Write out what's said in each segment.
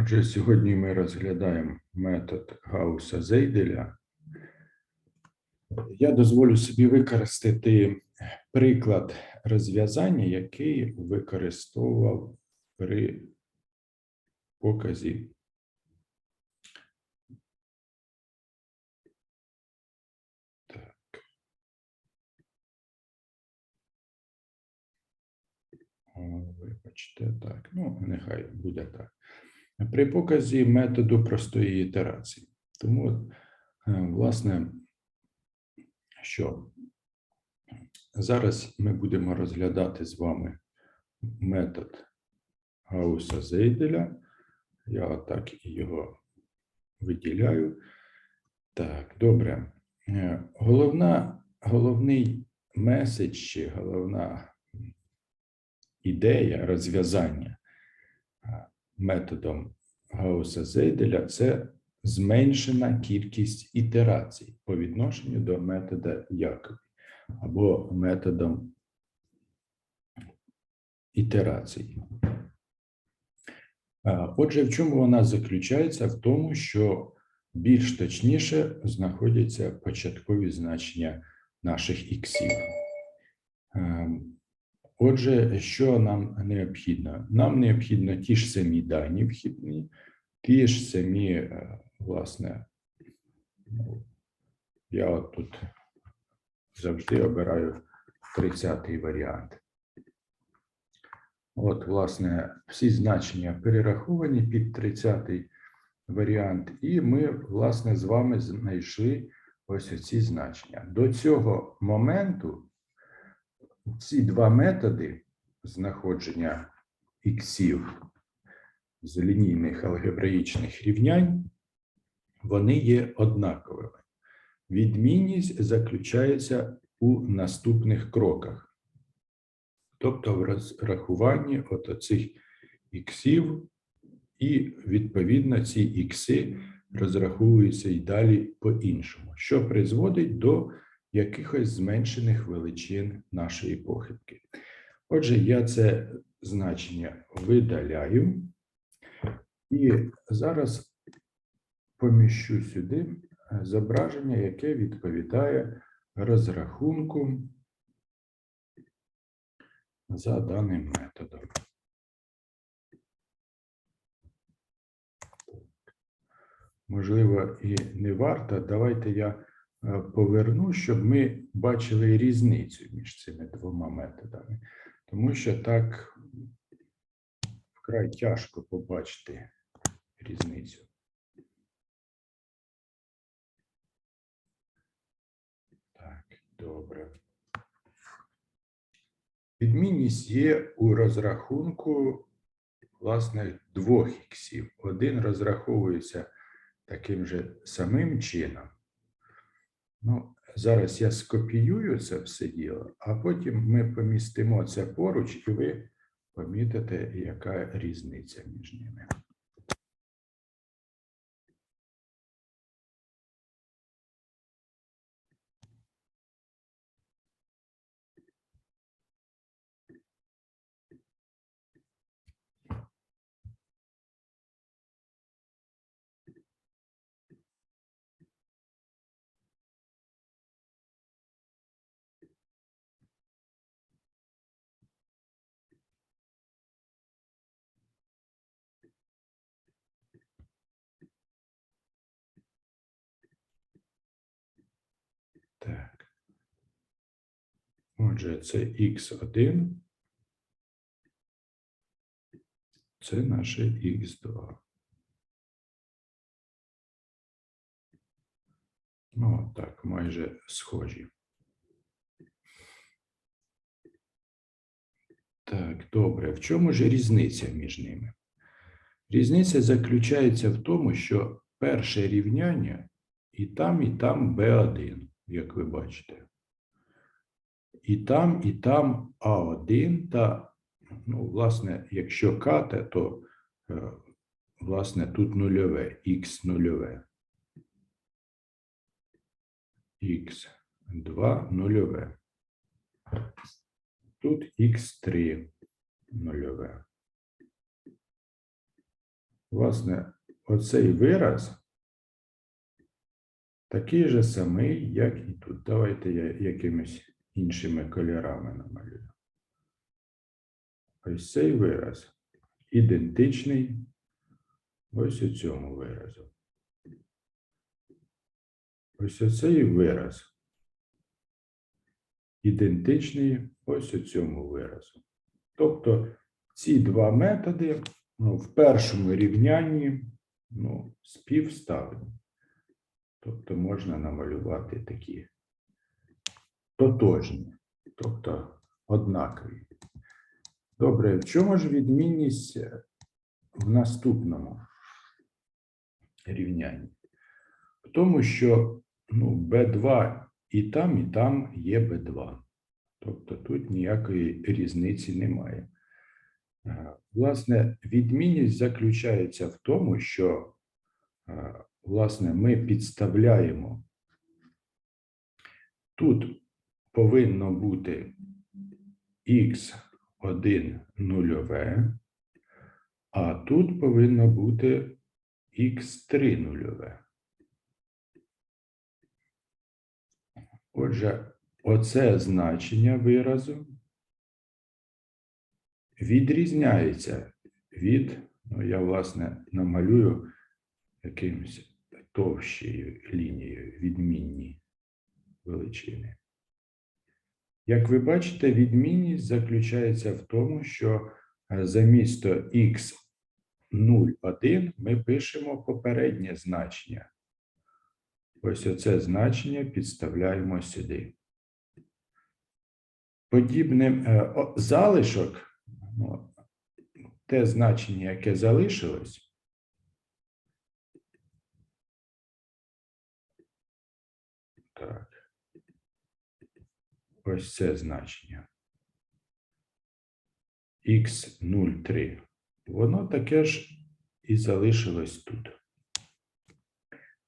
Отже, сьогодні ми розглядаємо метод Гаусса Зейделя. Я дозволю собі використати приклад розв'язання, який використовував при показі. Вибачте, так. Ну, нехай буде так при показі методу простої ітерації. Тому, е, власне, що зараз ми будемо розглядати з вами метод Гауса Зейделя. Я так його виділяю. Так, добре. Е, Головна, головний меседж чи головна ідея розв'язання методом Гаусса Зейделя це зменшена кількість ітерацій по відношенню до метода Якобі або методом ітерацій. Отже, в чому вона заключається? В тому, що більш точніше знаходяться початкові значення наших іксів. Отже, що нам необхідно? Нам необхідно ті ж самі дані вхідні, ті ж самі, е, власне, я от тут завжди обираю 30-й варіант. От, власне, всі значення перераховані під 30-й варіант, і ми, власне, з вами знайшли ось ці значення. До цього моменту ці два методи знаходження іксів з лінійних алгебраїчних рівнянь, вони є однаковими. Відмінність заключається у наступних кроках. Тобто в розрахуванні от оцих іксів, і, відповідно, ці ікси розраховуються і далі по-іншому, що призводить до якихось зменшених величин нашої похибки. Отже, я це значення видаляю, і зараз поміщу сюди зображення, яке відповідає розрахунку за даним методом. Можливо, і не варто. Давайте я е, поверну, щоб ми бачили різницю між цими двома методами, тому що так вкрай тяжко побачити різницю. Так, добре. Відмінність є у розрахунку власне двох іксів. Один розраховується таким же самим чином. Ну, зараз я скопіюю це все діло, а потім ми помістимо це поруч, і ви помітите, яка різниця між ними. Отже, це х1. Це наше х2. Ну, так, майже схожі. Так, добре. В чому ж різниця між ними? Різниця заключається в тому, що перше рівняння і там, і там B1, як ви бачите. І там, і там А1 та, ну, власне, якщо ката, то, е, власне, тут нульове, х нульове. Х2 нульове. Тут х3 нульове. власне, оцей вираз такий же самий, як і тут. Давайте я якимись іншими кольорами намалюю. Ось цей вираз ідентичний ось у цьому виразу. Ось оцей вираз ідентичний ось у цьому виразу. Тобто ці два методи ну, в першому рівнянні ну, співставні. Тобто можна намалювати такі тотожні, тобто однакові. Добре, в чому ж відмінність е, в наступному рівнянні? В тому, що ну, B2 і там, і там є B2. Тобто тут ніякої різниці немає. Е, Власне, відмінність заключається в тому, що е, власне ми підставляємо. Тут повинно бути x1 нульове, а тут повинно бути x3 нульове. Отже, оце значення виразу відрізняється від, ну, я, власне, намалюю якимось товщою лінією відмінні величини. Як ви бачите, відмінність заключається в тому, що е, замісто x 0,1 ми пишемо попереднє значення. Ось оце значення підставляємо сюди. Подібним е, залишок, ну, те значення, яке залишилось, так. Ось це значення. x03. Воно таке ж і залишилось тут.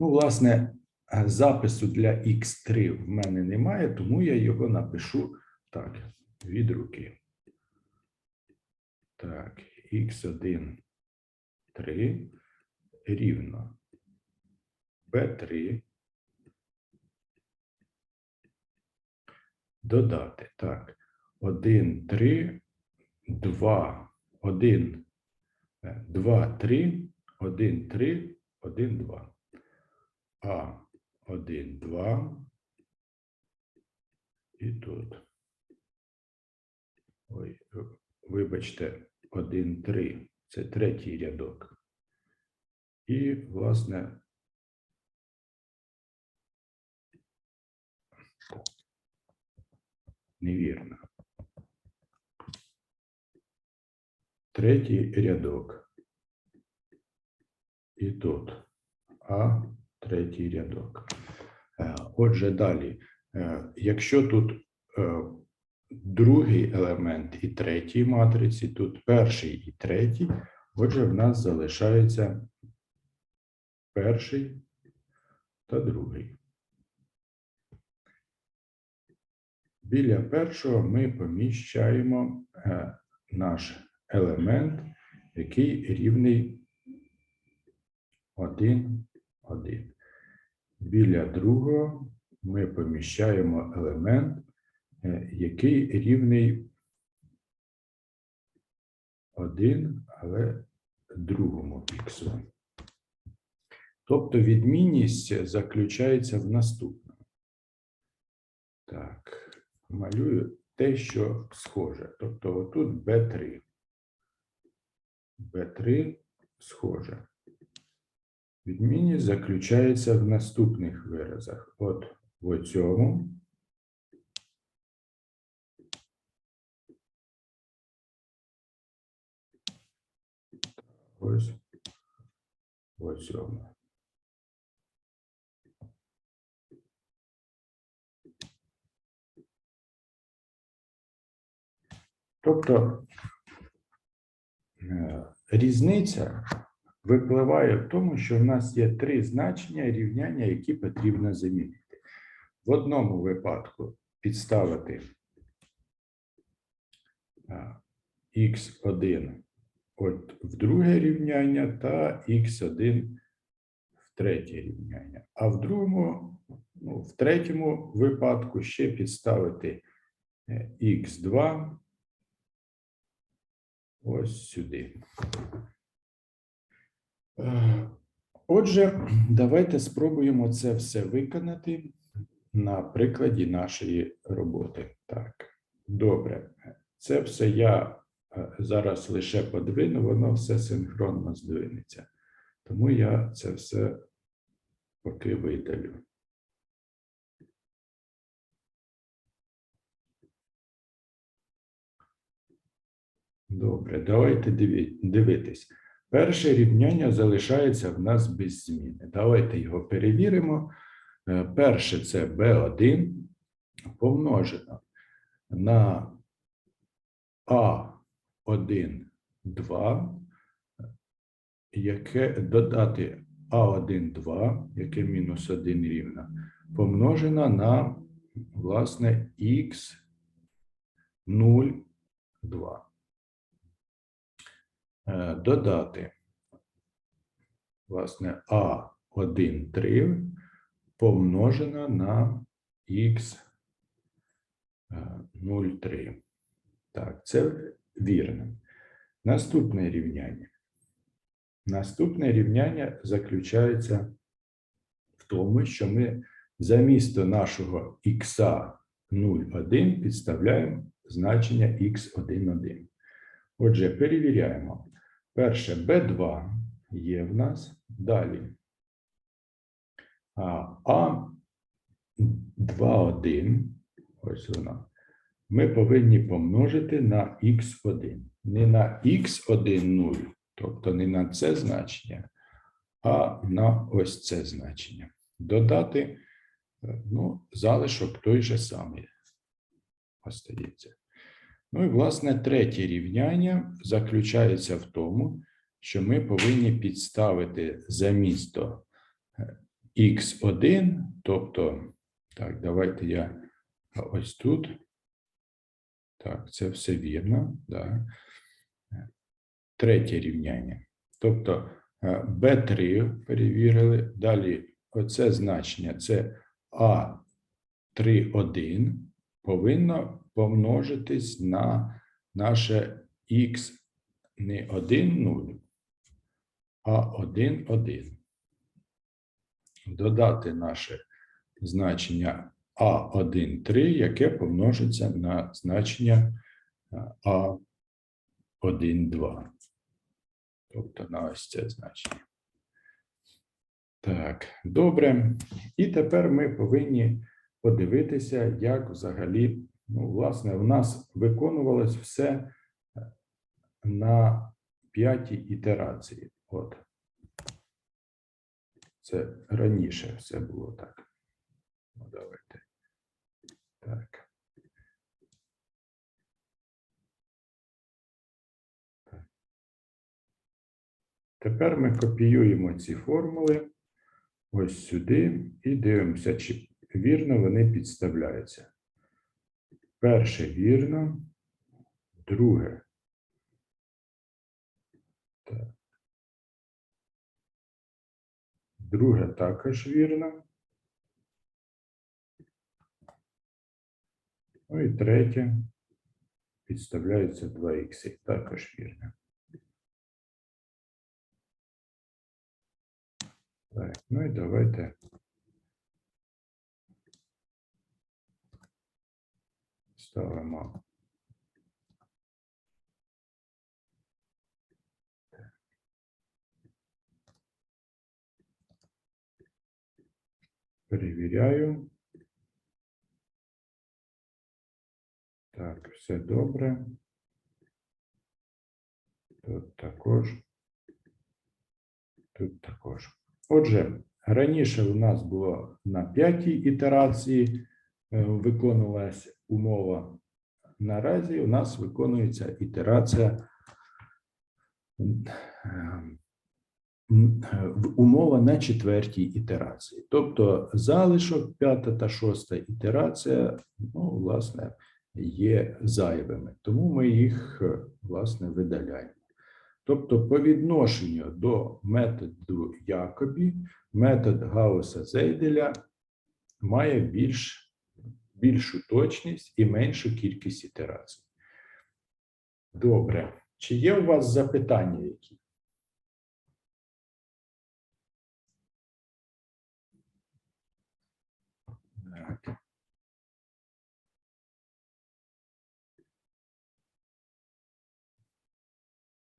Ну, власне, запису для x3 в мене немає, тому я його напишу так, від руки. Так, x1 3 рівно b3 додати. Так, 1, 3, 2, 1, 2, 3, 1, 3, 1, 2. А 1, 2. І тут. Ой, вибачте, 1, 3. Це третій рядок. І, власне, невірно. Третій рядок. І тут. А третій рядок. Е, Отже, далі, е, якщо тут е, другий елемент і третій матриці, тут перший і третій, отже, в нас залишається перший та другий. Біля першого ми поміщаємо е, наш елемент, який рівний 1, 1. Біля другого ми поміщаємо елемент, е, який рівний 1, але другому іксу. Тобто відмінність заключається в наступному. Так, малюю те, що схоже. Тобто отут B3. B3 схоже. Відмінність заключається в наступних виразах. От в цьому. Ось в цьому. Тобто е, різниця випливає в тому, що в нас є три значення рівняння, які потрібно замінити. В одному випадку підставити x1 от в друге рівняння та х1 в третє рівняння. А в другому, ну, в третьому випадку ще підставити е, х2 ось сюди. Е, Отже, давайте спробуємо це все виконати на прикладі нашої роботи. Так, добре. Це все я е, зараз лише подвину, воно все синхронно здвинеться. Тому я це все поки видалю. Добре, давайте дивитись. Перше рівняння залишається в нас без зміни. Давайте його перевіримо. Е, Перше це b1 помножено на А1, 2, яке додати А1, 2, яке мінус 1 рівно, помножено на, власне, х 0, 2. Е, Додати, власне, А1, 3 помножено на х 0,3. Так, це вірно. Наступне рівняння. Наступне рівняння заключається в тому, що ми замісто нашого х 0,1 підставляємо значення х1,1. Отже, перевіряємо. Перше b2 є в нас. Далі а 2,1, ось вона, ми повинні помножити на х1. Не на х1 0, тобто не на це значення, а на ось це значення. Додати е, ну, залишок той же самий остається. Ну і, власне, третє рівняння заключається в тому, що ми повинні підставити замісто х1, тобто, так, давайте я ось тут. Так, це все вірно. Да. Третє рівняння. Тобто b3 перевірили. Далі оце значення це А31 повинно помножитись на наше х не 1, 0, а 1, 1 додати наше значення А1, 3, яке помножиться на значення А1, 2. Тобто на ось це значення. Так, добре. І тепер ми повинні подивитися, як взагалі, ну, власне, в нас виконувалось все на п'ятій ітерації. От. Це раніше все було так. Ну, давайте. Так. Так. Тепер ми копіюємо ці формули ось сюди і дивимося, чи вірно вони підставляються. Перше вірно, друге. Так. Друге також вірно. Ну і третє. Підставляється 2х, також вірно. Так, ну і давайте. Ставимо. Перевіряю. Так, все добре. Тут також. Тут також. Отже, раніше у нас було на п'ятій ітерації виконувалася умова. Наразі у нас виконується ітерація в- умова на четвертій ітерації. Тобто залишок п'ята та шоста ітерація, ну, власне, є зайвими. Тому ми їх, е, власне, видаляємо. Тобто, по відношенню до методу Якобі, метод Гауса Зейделя має більш, більшу точність і меншу кількість ітерацій. Добре. Чи є у вас запитання які?